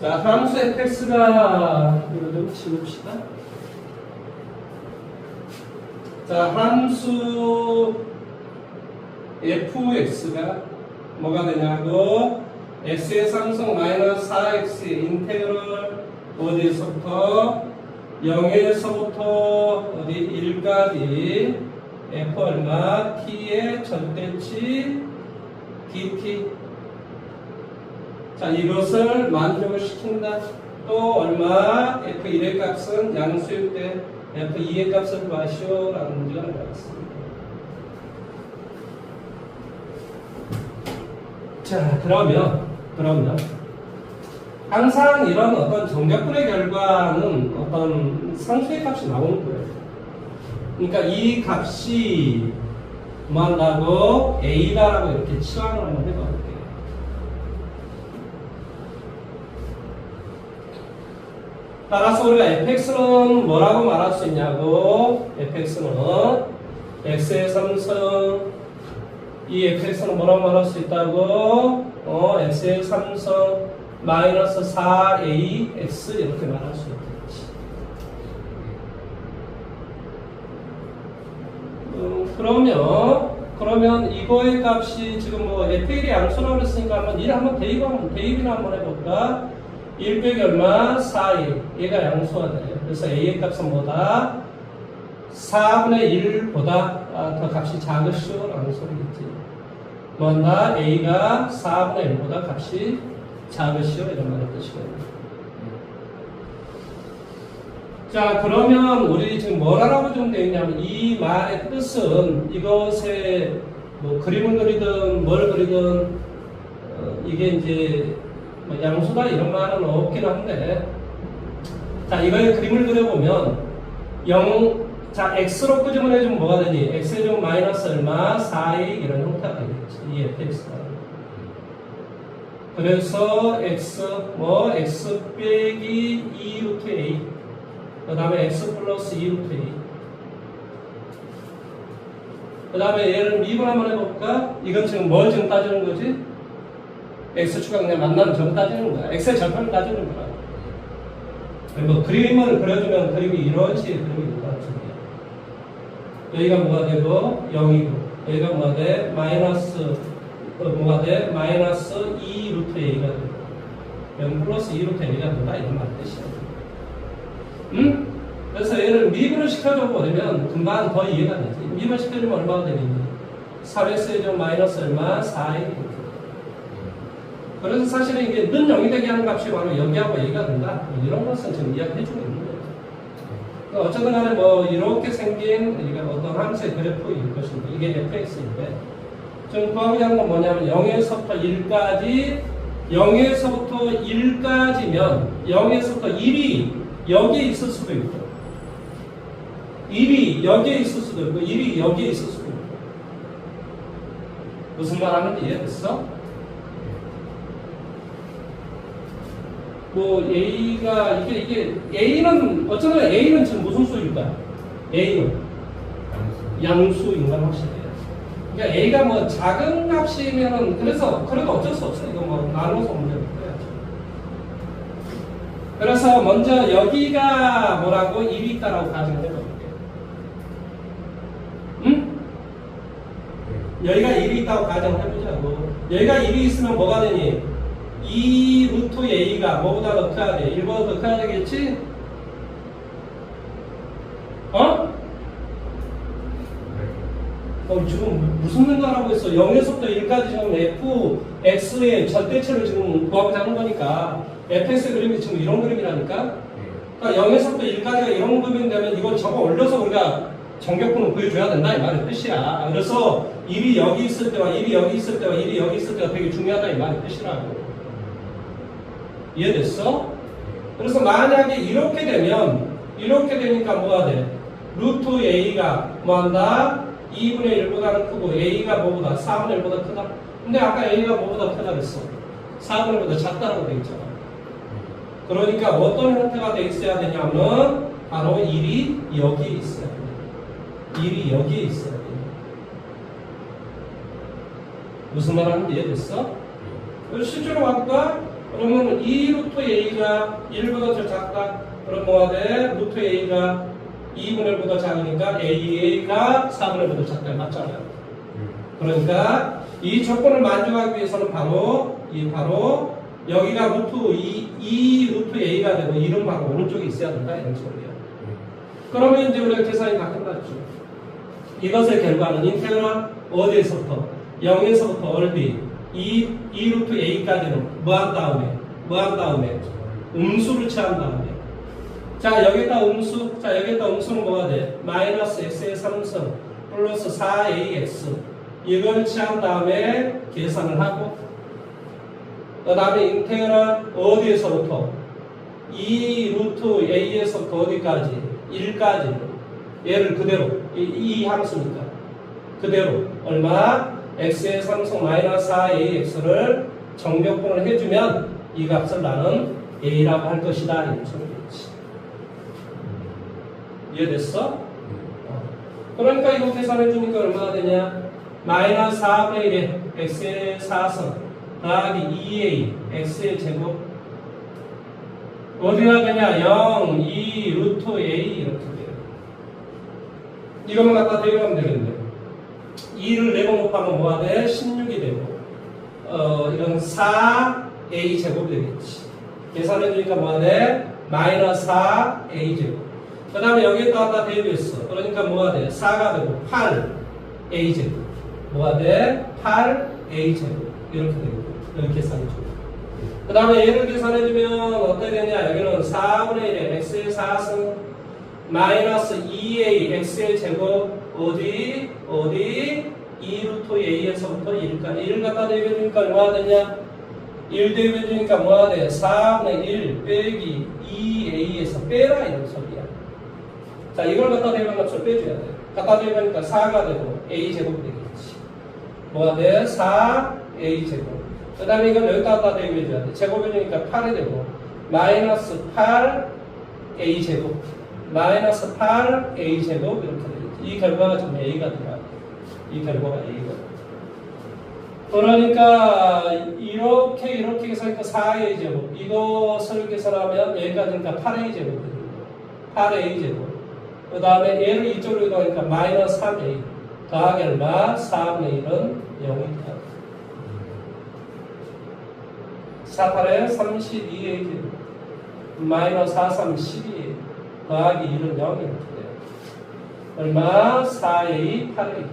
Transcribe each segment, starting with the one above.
자, 함수 fx가 이거 좀 지웁시다. 자, 함수 fx가 뭐가 되냐고? X의 상승 마이너스 4x 인테그럴 어디서부터? 0에서부터 어디 1까지? F 얼마? T의 절대치 dt 자 이것을 만족을 시킨다. 또 얼마? F1의 값은 양수일 때 f2의 값을 구하시오 라는 문제가 나왔습니다. 자 그러면 그러면 항상 이런 어떤 정적분의 결과는 어떤 상수의 값이 나오는 거예요. 그러니까 이 값이 뭐한다고? A다라고 이렇게 치환을 한번 해볼게요. 따라서 우리가 fx는 뭐라고 말할 수 있냐고 fx는 x의 삼성 이 fx는 뭐라고 말할 수 있다고 어 x의 삼성 마이너스 4ax 이렇게 말할 수 있겠지. 음, 그러면 그러면 이거의 값이 지금 뭐 f의 양수라고 그랬으니까 한번 일 한번 대입 한번 대입이나 한번 해볼까? 1 빼기 얼마? 4a 얘가 양수가 돼요. 그래서 a의 값은 뭐다? 4분의 1보다 더 값이 작으시오 라는 소리겠지. 뭐한다? a가 4분의 1보다 값이 작으시오 이런 말의 뜻이거든요. 자 그러면 우리 지금 뭐라고 좀 되어 있냐면 이 말의 뜻은 이것에 뭐 그림을 그리든 뭘 그리든 어, 이게 이제 뭐 양수다 이런 말은 없긴 한데 자 이거의 그림을 그려보면 0, 자 x로 끄집어내 주면 뭐가 되니? x에 좀 마이너스 얼마? 4이 이런 형태가 되겠지 이 fx가 그래서 x 뭐 x 빼기 2 루트 a 그 다음에 x 플러스 2 루트 a 그 다음에 얘를 미분 한번 해볼까? 이건 지금 뭘 지금 따지는 거지? X 추가그냥 만나는 점 따지는 거야 x의 절편을 따지는 거야 그리고 그림을 그려주면 그림이 이런 식의 그림이 된다 여기가 뭐가 되고 0이고 여기가 뭐가 돼? 마이너스 어, 뭐가 돼? 마이너스 2 루트 a가 되고 0 플러스 2 루트 a가 된다 이런 말 뜻이야 응? 그래서 얘를 미분을 시켜줘 버리면 금방 더 이해가 되지 미분 시켜주면 얼마가 되니? 4x의 좀 마이너스 얼마? 4a 그래서 사실은 이게 는 0이 되게 하는 값이 바로 여기하고 얘기가 된다 이런 것은 지금 이야기해 주고 있는 거예요 그러니까 어쨌든 간에 뭐 이렇게 생긴 이게 어떤 함수의 그래프일 것입니다. 이게 fx인데 지금 구하고자 건 뭐냐면 0에서부터 1까지 0에서부터 1까지면 0에서부터 1이 여기에 있을 수도 있고 1이 여기에 있을 수도 있고 1이 여기에 있을 수도 있고 무슨 말 하는지 이해됐어? 뭐 A가 이게 이게 A는 어쩌면 A는 지금 무슨 수일까? A는 양수인 건 확실해요. 그러니까 A가 뭐 작은 값이면은 그래서 그래도 어쩔 수 없어 이거 뭐 나눠서 문제를 풀어야죠. 그래서 먼저 여기가 뭐라고 1이 있다라고 가정을 해볼게요. 응? 여기가 1이 있다고 가정을 해보자고. 여기가 1이 있으면 뭐가 되니? 2 루트 a가 뭐보다 더 커야 돼? 1보다 더 커야 되겠지? 어? 어, 지금 무슨 생각하고 있어? 0에서부터 1까지 지금 f, x의 절대체를 지금 구하고자 하는 거니까 fx 그림이 지금 이런 그림이라니까? 그러니까 0에서부터 1까지가 이런 그림이 되면 이걸 적어 올려서 우리가 정격분을 보여줘야 된다 이 말의 뜻이야. 그래서 1이 여기 있을 때와 1이 여기 있을 때와 1이 여기 있을 때가 되게 중요하다 이 말의 뜻이라고. 이해됐어? 그래서 만약에 이렇게 되면 이렇게 되니까 뭐가 돼? 루트 a가 뭐한다? 2분의 1보다는 크고 a가 뭐보다 4분의 1보다 크다. 근데 아까 a가 뭐보다 크다 그랬어? 4분의 1보다 작다라고 돼 있잖아. 그러니까 어떤 형태가 돼 있어야 되냐면 바로 1이 여기에 있어야 돼. 1이 여기에 있어야 돼. 무슨 말 하는지 이해됐어? 그래서 실제로 아까 그러면 이 루트 a가 1보다 더 작다. 그럼 뭐가 돼? 루트 a가 2분의 1보다 작으니까 a가 4분의 1보다 작다. 맞잖아요. 그러니까 이 조건을 만족하기 위해서는 바로 이 바로 여기가 루트 2, 2 루트 a가 되고 이름 바로 오른쪽에 있어야 된다 이런 소리예요. 그러면 이제 우리가 계산이 다 끝났죠. 이것의 결과는 인테그랄 어디에서부터 0에서부터 얼비 2, 2 루트 a까지는 뭐한 다음에 뭐한 다음에 음수를 취한 다음에. 자 여기다 음수 자 여기다 음수는 뭐가 돼? 마이너스 x의 3승 플러스 4ax 이걸 취한 다음에 계산을 하고 그 다음에 인테그랄 어디에서부터? 2 루트 a에서부터 어디까지? 1까지. 얘를 그대로 이, 이 함수니까. 그대로 얼마 x의 3승 마이너스 4ax를 정벽분을 해주면 이 값을 나는 a라고 할 것이다. 이해됐어? 어. 그러니까 이거 계산해 주니까 얼마가 되냐? 마이너스 4분의 1에 x의 4승 더하기 2a x의 제곱. 어디가 되냐? 0, 2, 루트 a 이렇게 돼요. 이것만 갖다 대입하면 되겠네 2를 4번 곱하면 뭐가 돼? 16이 되고 어 이건 4a 제곱이 되겠지 계산해 주니까 뭐가 돼? 마이너스 4a 제곱 그 다음에 여기에다 갖다 대입했어 그러니까 뭐가 돼? 4가 되고 8a 제곱 뭐가 돼? 8a 제곱 이렇게 되고 이렇게 계산해 줘. 그 다음에 얘를 계산해주면 어떻게 되냐 여기는 4분의 1에 x의 4승 마이너스 2a x의 제곱 어디 어디? 2루트 a에서부터 1까지 1 갖다 대입해주니까 얼마가 되냐? 1 대입해주니까 뭐가 돼 4분의 1 빼기 2a에서 빼라 이런 소리야. 자 이걸 갖다 대입하면 값을 빼줘야 돼. 갖다 대입하니까 4가 되고 a 제곱이 되겠지. 뭐가 돼 4a 제곱. 그 다음에 이건 여기다 갖다 대입해줘야 돼. 제곱해주니까 8이 되고 마이너스 8a 제곱. 마이너스 8a 제곱 이렇게 되겠지 이 결과가 지금 a가 들어가 이 결과가 a가 그러니까 이렇게 이렇게 계산하니까 4a 제곱 이것을 계산하면 여기까지니까 8a 제곱이 됩니다. 8a 제곱. 그 다음에 얘를 이쪽으로 이동하니까 마이너스 3a 더하기 얼마? 4분의 1은 0이다 48에 32a 제곱. 마이너스 4, 3, 12 더하기 1은 0 이렇게 돼요. 얼마? 4a, 8a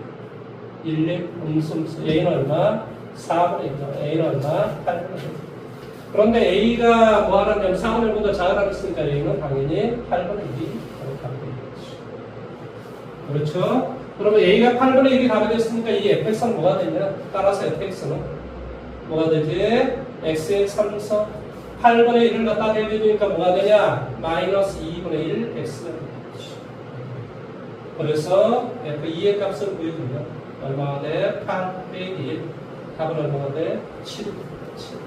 1, 1, 음수음수 a는 얼마? 4분의 1, a는 얼마? 8분의 1 그런데 a가 뭐 하냐면 4분의 1보다 작으라고 했으니까 a는 당연히 8분의 1이 이렇게 하면 되겠죠. 그렇죠? 그러면 a가 8분의 1이 답이 됐으니까 이 fx는 뭐가 되냐? 따라서 fx는 뭐가 되지? x의 3서 8분의 1을 갖다 대비해주니까 뭐가 되냐? 마이너스 2분의 1 x가 되겠지. 그래서 f2의 값을 구해주면 얼마가 돼? 8 빼기 1 답은 얼마가 돼? 7 7